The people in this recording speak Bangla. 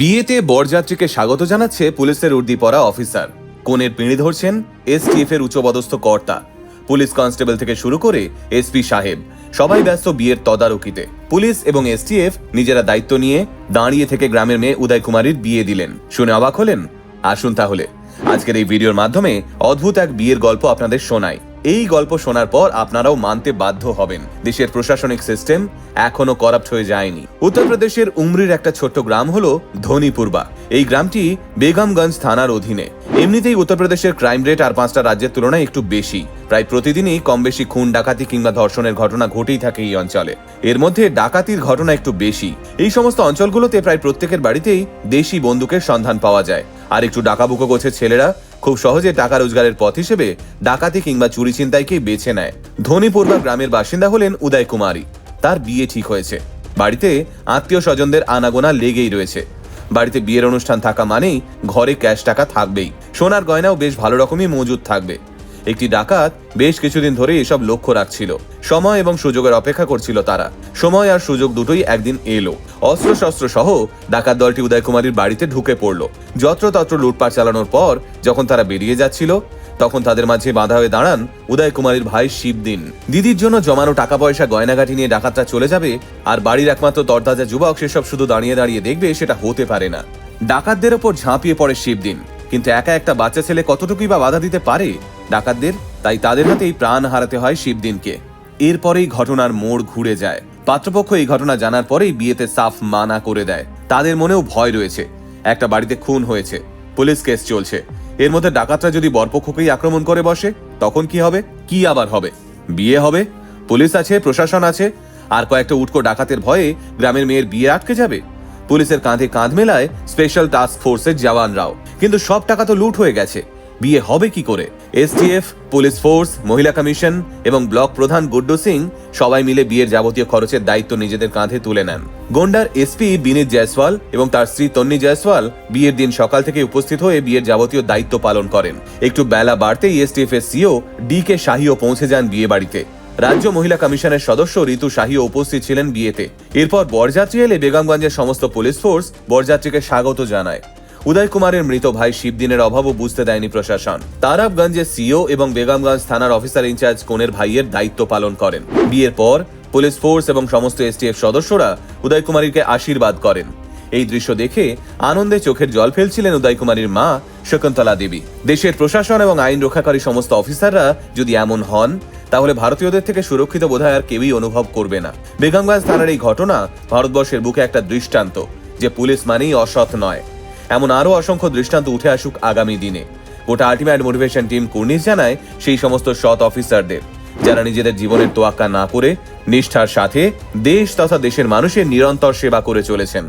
বিয়েতে বরযাত্রীকে স্বাগত জানাচ্ছে পুলিশের উর্দি পরা অফিসার। কোণের পিঁড়ি ধরছেন এসটিএফ এর উচ্চপদস্থ কর্তা। পুলিশ কনস্টেবল থেকে শুরু করে এসপি সাহেব। সবাই ব্যস্ত বিয়ের তদারকিতে। পুলিশ এবং এসটিএফ নিজেরা দায়িত্ব নিয়ে দাঁড়িয়ে থেকে গ্রামের মেয়ে উদয় কুমারীর বিয়ে দিলেন। শুনে অবাক হলেন? আসুন তাহলে। আজকের এই ভিডিওর মাধ্যমে অদ্ভুত এক বিয়ের গল্প আপনাদের শোনাই। এই গল্প শোনার পর আপনারাও মানতে বাধ্য হবেন। দেশের প্রশাসনিক সিস্টেম এখনও করাপ্ট হয়ে যায়নি। উত্তরপ্রদেশের উমরির একটা ছোট্ট গ্রাম হলো ধনীপুরবা। এই গ্রামটি বেগমগঞ্জ থানার অধীনে। এমনিতেই উত্তরপ্রদেশের ক্রাইম রেট আর পাঁচটা রাজ্যের তুলনায় একটু বেশি। প্রায় প্রতিদিনই কম বেশি খুন, ডাকাতি কিংবা ধর্ষণের ঘটনা ঘটেই থাকে এই অঞ্চলে। এর মধ্যে ডাকাতির ঘটনা একটু বেশি। এই সমস্ত অঞ্চলগুলোতে প্রায় প্রত্যেকের বাড়িতেই দেশি বন্দুকের সন্ধান পাওয়া যায়। আর একটু ডাকাবুকো গোছের ছেলেরা খুব সহজে টাকা রোজগারের পথ হিসেবে ডাকাতি কিংবা চুরি চিন্তাইকে বেছে নেয়। ধনীপুরবা গ্রামের বাসিন্দা হলেন উদয় কুমারী। তার বিয়ে ঠিক হয়েছে। বাড়িতে আত্মীয় স্বজনদের আনাগোনা লেগেই রয়েছে। বাড়িতে বিয়ের অনুষ্ঠান থাকা মানেই ঘরে ক্যাশ টাকা থাকবেই। সোনার গয়নাও বেশ ভালো রকমই মজুদ থাকবে। একটি ডাকাত বেশ কিছুদিন ধরে এসব লক্ষ্য রাখছিল। সময় এবং সুযোগের অপেক্ষা করছিল তারা। সময় আর সুযোগ দুটোই একদিন এলো। অস্ত্র শস্ত্র সহ ডাকাত দলটি উদয় কুমারীর বাড়িতে ঢুকে পড়ল। যত্রতত্র লুটপাট চালানোর পর যখন তারা বেরিয়ে যাচ্ছিল, তখন তাদের মাঝে বাধা হয়ে দাঁড়ান উদয় কুমারীর ভাই শিবদিন। দিদির জন্য জমানো টাকা পয়সা গয়নাগাটি নিয়ে ডাকাতরা চলে যাবে আর বাড়ির একমাত্র তরতাজা যুবক সেসব শুধু দাঁড়িয়ে দাঁড়িয়ে দেখবে সেটা হতে পারে না। ডাকাতদের ওপর ঝাঁপিয়ে পড়ে শিবদিন। কিন্তু একা একটা বাচ্চা ছেলে কতটুকুই বা বাধা দিতে পারে? ডাকাতদের, তাই তাদের হাতেই প্রাণ হারাতে হয় শিবদিনকে। এরপরেই ঘটনার মোড় ঘুরে যায়। পাত্রপক্ষ এই ঘটনা জানার পরেই বিয়েতে সাফ মানা করে দেয়। তাদের মনেও ভয় রয়েছে। একটা বাড়িতে খুন হয়েছে। পুলিশ কেস চলছে। এর মধ্যে ডাকাতরা যদি বরপক্ষকেই আক্রমণ করে বসে, তখন কি হবে? কি আবার হবে? বিয়ে হবে? পুলিশ আছে, প্রশাসন আছে, আর কয়েকটা উটকো ডাকাতের ভয়ে গ্রামের মেয়ের বিয়ে আটকে যাবে? পুলিশের কাঁধে কাঁধ মেলায় স্পেশাল টাস্ক ফোর্সের জওয়ানরাও। কিন্তু সব টাকা তো লুট হয়ে গেছে। বিয়ে হবে কি করে? এসটিএফ, পুলিশ ফোর্স, মহিলা কমিশন এবং ব্লক প্রধান গুড্ডু সিং সবাই মিলে বিয়ের যাবতীয় খরচের দায়িত্ব নিজেদের কাঁধে তুলে নেন। গোন্ডার এসপি বিনীত জয়সওয়াল এবং তার স্ত্রী তন্নি জয়সওয়াল বিয়ের দিন সকাল থেকে উপস্থিত হয়ে বিয়ের যাবতীয় দায়িত্ব পালন করেন। একটু বেলা বাড়তেই এসটিএফ এর সিও ডি কে শাহিও পৌঁছে যান বিয়ে বাড়িতে। রাজ্য মহিলা কমিশনের সদস্য ঋতু শাহীও উপস্থিত ছিলেন বিয়েতে। এরপর বরযাত্রী এলে বেগমগঞ্জের সমস্ত পুলিশ ফোর্স বরযাত্রীকে স্বাগত জানায়। উদয় কুমারের মৃত ভাই শিবদিনের অভাবও বুঝতে দেয়নি প্রশাসন। তারাবগঞ্জের সিও এবং বেগমগঞ্জ থানার অফিসার ইনচার্জ কোনের ভাইয়ের দায়িত্ব পালন করেন। বিয়ের পর পুলিশ ফোর্স এবং সমস্ত এসটিএফ সদস্যরা উদয় কুমারীকে আশীর্বাদ করেন। এই দৃশ্য দেখে আনন্দে চোখের জল ফেলছিলেন উদয় কুমারীর মা শকুন্তলা দেবী। দেশের প্রশাসন এবং আইন রক্ষাকারী সমস্ত অফিসাররা যদি এমন হন, তাহলে ভারতীয়দের থেকে সুরক্ষিত বোধহয় আর কেউই অনুভব করবে না। বেগমগঞ্জ থানার এই ঘটনা ভারতবর্ষের বুকে একটা দৃষ্টান্ত, যে পুলিশ মানেই অসৎ নয়। এমন আরও অসংখ্য দৃষ্টান্ত উঠে আসুক আগামী দিনে। গোটা আল্টিমেট মোটিভেশন টিম কুর্নিশ জানায় সেই সমস্ত সৎ অফিসারদের, যারা নিজেদের জীবনের তোয়াক্কা না করে, নিষ্ঠার সাথে দেশ তথা দেশের মানুষের নিরন্তর সেবা করে চলেছেন।